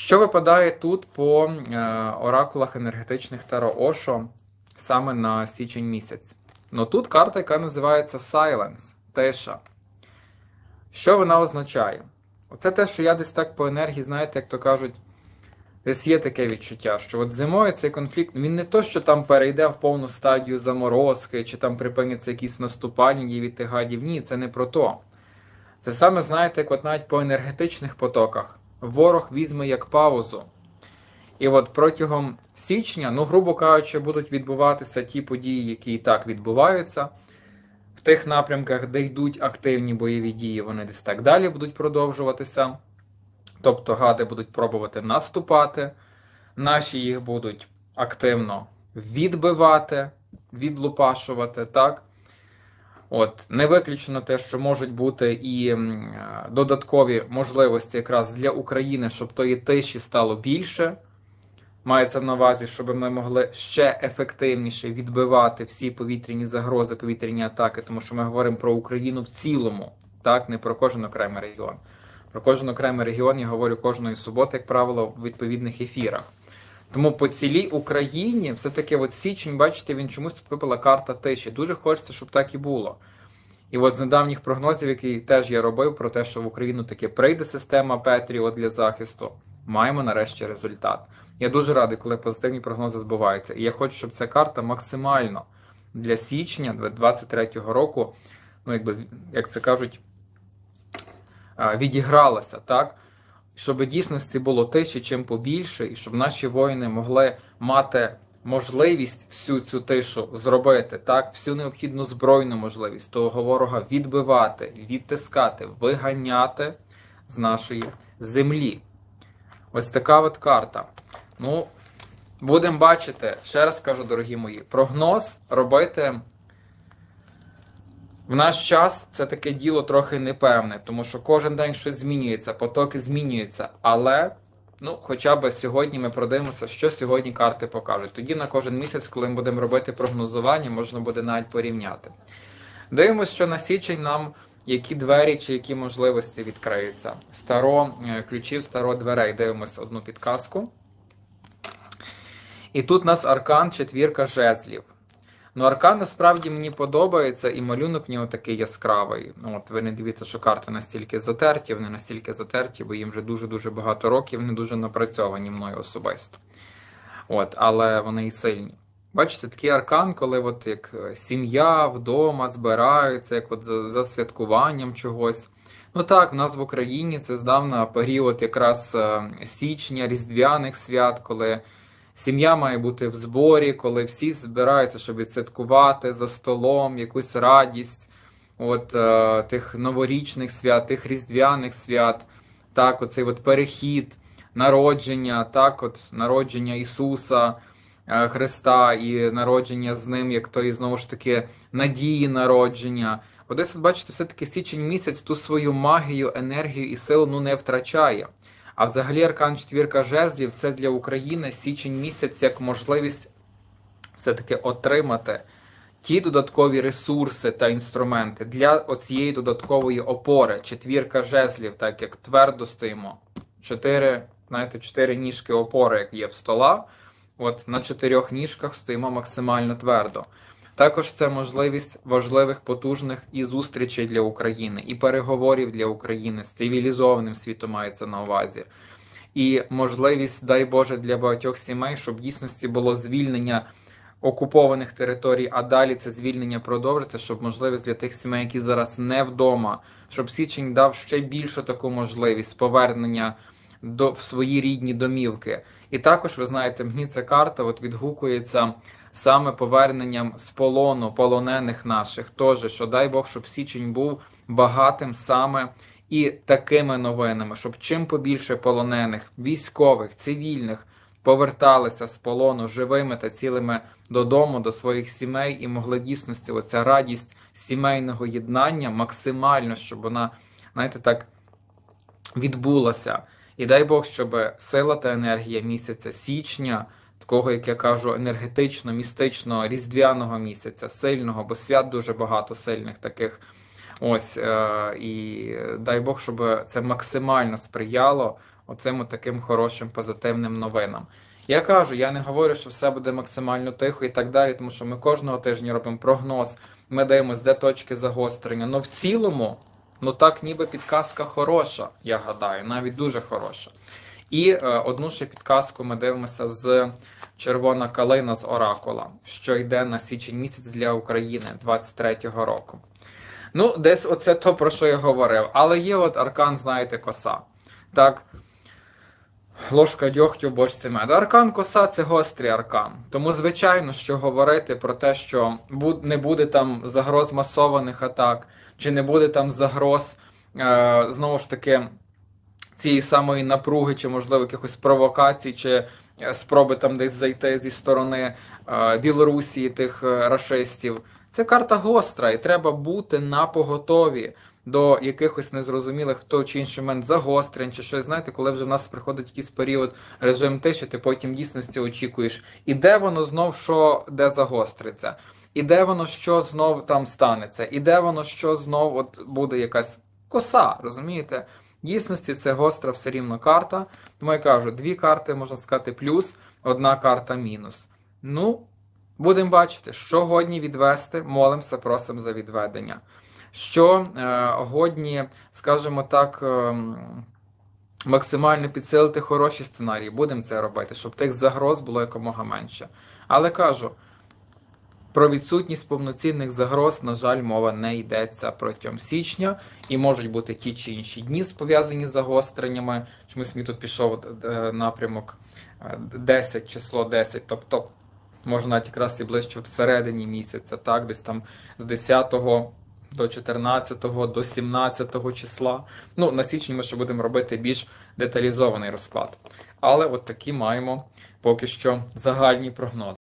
Що випадає тут по е, оракулах енергетичних Таро Ошо саме на січень місяць? Ну тут карта, яка називається Silence, тиша. Що вона означає? Оце те, що я десь так по енергії, знаєте, як то кажуть, десь є таке відчуття, що от зимою цей конфлікт, він не то, що там перейде в повну стадію заморозки, чи там припиняться якісь наступальні дії від тих гадів. Ні, це не про то. Це саме, знаєте, як от навіть по енергетичних потоках. Ворог візьме як паузу. І от протягом січня, ну, грубо кажучи, будуть відбуватися ті події, які і так відбуваються. В тих напрямках, де йдуть активні бойові дії, вони десь так далі будуть продовжуватися. Тобто гади будуть пробувати наступати, наші їх будуть активно відбивати, відлупашувати, так? От, не виключено те, що можуть бути і е, додаткові можливості якраз для України, щоб тої тиші стало більше. Мається на увазі, щоб ми могли ще ефективніше відбивати всі повітряні загрози, повітряні атаки, тому що ми говоримо про Україну в цілому, так, не про кожен окремий регіон. Про кожен окремий регіон я говорю кожної суботи, як правило, в відповідних ефірах. Тому по цілій Україні все-таки от січень, бачите, він чомусь тут випала карта тиші. Дуже хочеться, щоб так і було. І от з недавніх прогнозів, які теж я робив, про те, що в Україну таки прийде система Петріот для захисту, маємо нарешті результат. Я дуже радий, коли позитивні прогнози збуваються. І я хочу, щоб ця карта максимально для січня 2023 року, ну якби як це кажуть, відігралася, так? Щоб дійсності було тиші чим побільше, і щоб наші воїни могли мати можливість всю цю тишу зробити, так, всю необхідну збройну можливість того ворога відбивати, відтискати, виганяти з нашої землі. Ось така от карта. Ну, будемо бачити, ще раз кажу, дорогі мої, прогноз робити в наш час це таке діло трохи непевне, тому що кожен день щось змінюється, потоки змінюються. Але ну, хоча б сьогодні ми продивимося, що сьогодні карти покажуть. Тоді на кожен місяць, коли ми будемо робити прогнозування, можна буде навіть порівняти. Дивимося, що на січень нам які двері чи які можливості відкриються. Старо е, ключів, старо дверей. Дивимося одну підказку. І тут у нас аркан четвірка жезлів. Ну, аркан насправді мені подобається, і малюнок в нього такий яскравий. От ви не дивіться, що карти настільки затерті, вони настільки затерті, бо їм вже дуже-дуже багато років, вони дуже напрацьовані мною особисто. От, Але вони і сильні. Бачите, такий аркан, коли от як сім'я вдома збираються, як от за, за святкуванням чогось. Ну так, в нас в Україні це здавна період якраз е, січня, різдвяних свят, коли. Сім'я має бути в зборі, коли всі збираються, щоб відсвяткувати за столом якусь радість от е, тих новорічних свят, тих різдвяних свят, так, оцей от перехід, народження, так, от народження Ісуса е, Христа і народження з ним, як то і знову ж таки надії народження. Одесь, бачите, все-таки січень місяць ту свою магію, енергію і силу ну, не втрачає. А взагалі Аркан четвірка жезлів це для України січень місяць як можливість все-таки отримати ті додаткові ресурси та інструменти для оцієї додаткової опори. Четвірка жезлів, так як твердо стоїмо. Чотири, знаєте, чотири ніжки опори, як є в стола. От на чотирьох ніжках стоїмо максимально твердо. Також це можливість важливих, потужних і зустрічей для України, і переговорів для України з цивілізованим світом мається на увазі. І можливість, дай Боже, для багатьох сімей, щоб в дійсності було звільнення окупованих територій, а далі це звільнення продовжиться, щоб можливість для тих сімей, які зараз не вдома, щоб Січень дав ще більшу таку можливість повернення до в свої рідні домівки. І також ви знаєте, мені ця карта от відгукується саме поверненням з полону полонених наших, теж, що дай Бог, щоб Січень був багатим саме і такими новинами, щоб чим побільше полонених, військових, цивільних поверталися з полону живими та цілими додому, до своїх сімей і могли дійсності оця радість сімейного єднання максимально, щоб вона, знаєте, так відбулася. І дай Бог, щоб сила та енергія місяця січня такого, як я кажу, енергетично, містично, різдвяного місяця, сильного, бо свят дуже багато сильних таких. Ось, е, І дай Бог, щоб це максимально сприяло оцим таким хорошим позитивним новинам. Я кажу, я не говорю, що все буде максимально тихо і так далі, тому що ми кожного тижня робимо прогноз, ми дивимося, де точки загострення. Ну в цілому, ну так ніби підказка хороша, я гадаю, навіть дуже хороша. І е, одну ще підказку ми дивимося з червона калина з Оракула, що йде на січень місяць для України 23-го року. Ну, десь оце то, про що я говорив. Але є от аркан, знаєте, коса. Так. Ложка дьогтю, бочці меду. Аркан коса це гострий аркан. Тому, звичайно, що говорити про те, що не буде там загроз масованих атак, чи не буде там загроз, е, знову ж таки, цієї самої напруги, чи, можливо, якихось провокацій, чи е, спроби там десь зайти зі сторони е, Білорусі тих е, рашистів. Це карта гостра, і треба бути на поготові до якихось незрозумілих в чи інший момент загострень, чи щось, знаєте, коли вже в нас приходить якийсь період режим тиші, ти потім дійсності очікуєш, і де воно знов що де загостриться, і де воно що знов там станеться, і де воно що знов от буде якась коса, розумієте? Дійсності це гостра все рівно карта. Тому я кажу, дві карти, можна сказати, плюс, одна карта мінус. Ну, будемо бачити, що годні відвести, молимося, просимо за відведення. Що е, годні, скажімо так, ем, максимально підсилити хороші сценарії, будемо це робити, щоб тих загроз було якомога менше. Але кажу, про відсутність повноцінних загроз, на жаль, мова не йдеться протягом січня, і можуть бути ті чи інші дні пов'язані з загостреннями. Чомусь мені тут пішов е, напрямок е, 10, число 10, тобто можна навіть якраз і ближче всередині місяця, так, десь там з 10 до 14 до 17 числа. Ну, на січні ми ще будемо робити більш деталізований розклад. Але от такі маємо поки що загальні прогнози.